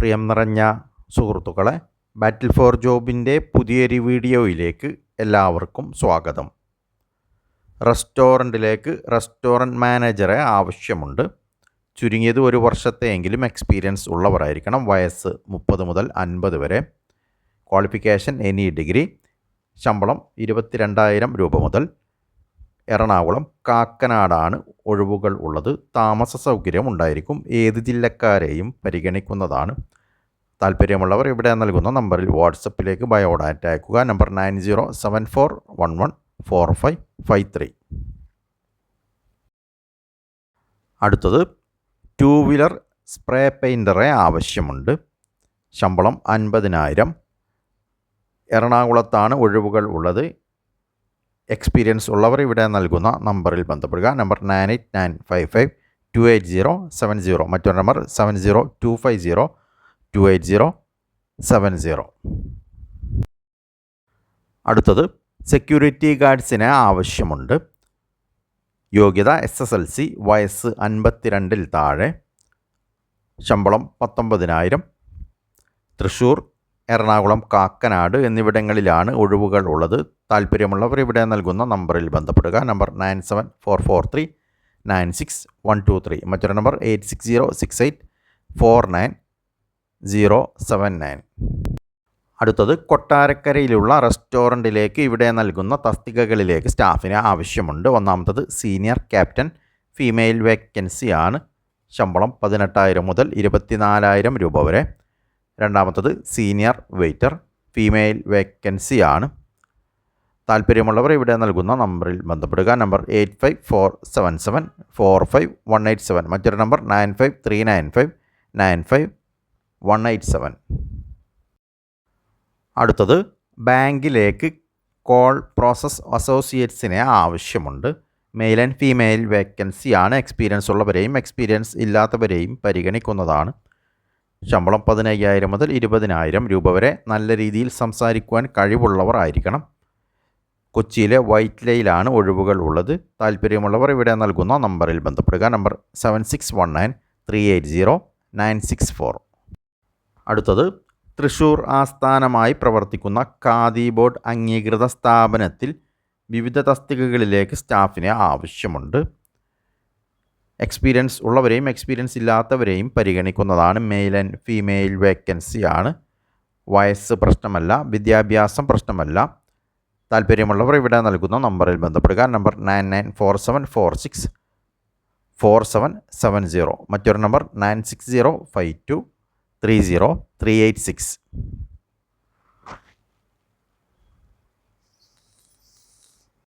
പ്രിയം നിറഞ്ഞ സുഹൃത്തുക്കളെ ബാറ്റിൽ ഫോർ ജോബിന്റെ പുതിയൊരു വീഡിയോയിലേക്ക് എല്ലാവർക്കും സ്വാഗതം. റെസ്റ്റോറന്റിലേക്ക് റെസ്റ്റോറന്റ് മാനേജറെ ആവശ്യമുണ്ട്. ചുരുങ്ങിയത് ഒരു വർഷത്തെയെങ്കിലും എക്സ്പീരിയൻസ് ഉള്ളവരായിരിക്കണം വയസ്സ് മുപ്പത് മുതൽ അൻപത് വരെ. ക്വാളിഫിക്കേഷൻ എനി ഡിഗ്രി ശമ്പളം ഇരുപത്തിരണ്ടായിരം രൂപ മുതൽ എറണാകുളം കാക്കനാടാണ് ഒഴിവുകൾ ഉള്ളത്. താമസ സൗകര്യം ഉണ്ടായിരിക്കും. ഏത് ജില്ലക്കാരെയും പരിഗണിക്കുന്നതാണ്. താല്പര്യമുള്ളവർ ഇവിടെ നൽകുന്ന നമ്പറിൽ വാട്സപ്പിലേക്ക് ബയോഡാറ്റ അയക്കുക. Number nine zero seven four one one four five five three. അടുത്തത് ടൂ വീലർ സ്പ്രേ പെയിന്ററെ ആവശ്യമുണ്ട്. ശമ്പളം അൻപതിനായിരം. എറണാകുളത്താണ് ഒഴിവുകൾ ഉള്ളത്. എക്സ്പീരിയൻസ് ഉള്ളവർ ഇവിടെ നൽകുന്ന നമ്പറിൽ ബന്ധപ്പെടുക. Number nine eight nine five five two eight zero seven zero. മറ്റൊരു number seven zero two five zero two eight zero seven zero. അടുത്തത് സെക്യൂരിറ്റി ഗാർഡ്സിന് ആവശ്യമുണ്ട്. യോഗ്യത എസ് എസ് എൽ സി വയസ്സ് അൻപത്തിരണ്ടിൽ താഴെ. ശമ്പളം പത്തൊമ്പതിനായിരം. തൃശ്ശൂർ എറണാകുളം കാക്കനാട് എന്നിവിടങ്ങളിലാണ് ഒഴിവുകൾ ഉള്ളത്. താല്പര്യമുള്ളവർ ഇവിടെ നൽകുന്ന നമ്പറിൽ ബന്ധപ്പെടുക. Number nine seven four four three nine six one two three. മറ്റൊരു number eight six zero six eight four nine zero seven nine. അടുത്തത് കൊട്ടാരക്കരയിലുള്ള റെസ്റ്റോറന്റിലേക്ക് ഇവിടെ നൽകുന്ന തസ്തികകളിലേക്ക് സ്റ്റാഫിന് ആവശ്യമുണ്ട്. ഒന്നാമത്തത് സീനിയർ ക്യാപ്റ്റൻ ഫീമെയിൽ വേക്കൻസിയാണ്. ശമ്പളം പതിനെട്ടായിരം മുതൽ ഇരുപത്തിനാലായിരം രൂപ വരെ. രണ്ടാമത്തത് സീനിയർ വെയ്റ്റർ ഫീമെയിൽ വേക്കൻസി ആണ് താല്പര്യമുള്ളവർ ഇവിടെ നൽകുന്ന നമ്പറിൽ ബന്ധപ്പെടുക. Number eight five four seven seven four five one eight seven. മറ്റൊരു number nine five three nine five nine five one eight seven. അടുത്തത് ബാങ്കിലേക്ക് കോൾ പ്രോസസ് അസോസിയേറ്റ്സിനെ ആവശ്യമുണ്ട്. മെയിൽ ആൻഡ് ഫീമെയിൽ വേക്കൻസിയാണ്. എക്സ്പീരിയൻസ് ഉള്ളവരെയും എക്സ്പീരിയൻസ് ഇല്ലാത്തവരെയും പരിഗണിക്കുന്നതാണ്. ശമ്പളം പതിനയ്യായിരം മുതൽ ഇരുപതിനായിരം രൂപ വരെ നല്ല രീതിയിൽ സംസാരിക്കുവാൻ കഴിവുള്ളവർ ആയിരിക്കണം. കൊച്ചിയിലെ വൈറ്റ് ലൈലാണ് ഒഴിവുകൾ ഉള്ളത്. താല്പര്യമുള്ളവർ ഇവിടെ നൽകുന്ന നമ്പറിൽ ബന്ധപ്പെടുക. Number seven six one nine three eight zero nine six four അടുത്തത് തൃശ്ശൂർ ആസ്ഥാനമായി പ്രവർത്തിക്കുന്ന ഖാദി ബോർഡ് അംഗീകൃത സ്ഥാപനത്തിൽ വിവിധ തസ്തികകളിലേക്ക് സ്റ്റാഫിനെ ആവശ്യമുണ്ട്. എക്സ്പീരിയൻസ് ഉള്ളവരെയും എക്സ്പീരിയൻസ് ഇല്ലാത്തവരെയും പരിഗണിക്കുന്നതാണ് മെയിൽ ആൻഡ് ഫീമെയിൽ വേക്കൻസി ആണ്. വയസ്സ് പ്രശ്നമല്ല വിദ്യാഭ്യാസം പ്രശ്നമല്ല. താല്പര്യമുള്ളവർ ഇവിടെ നൽകുന്ന നമ്പറിൽ ബന്ധപ്പെടുക. Number nine nine four seven four six four seven seven zero മറ്റൊരു number nine six zero five two three zero three eight six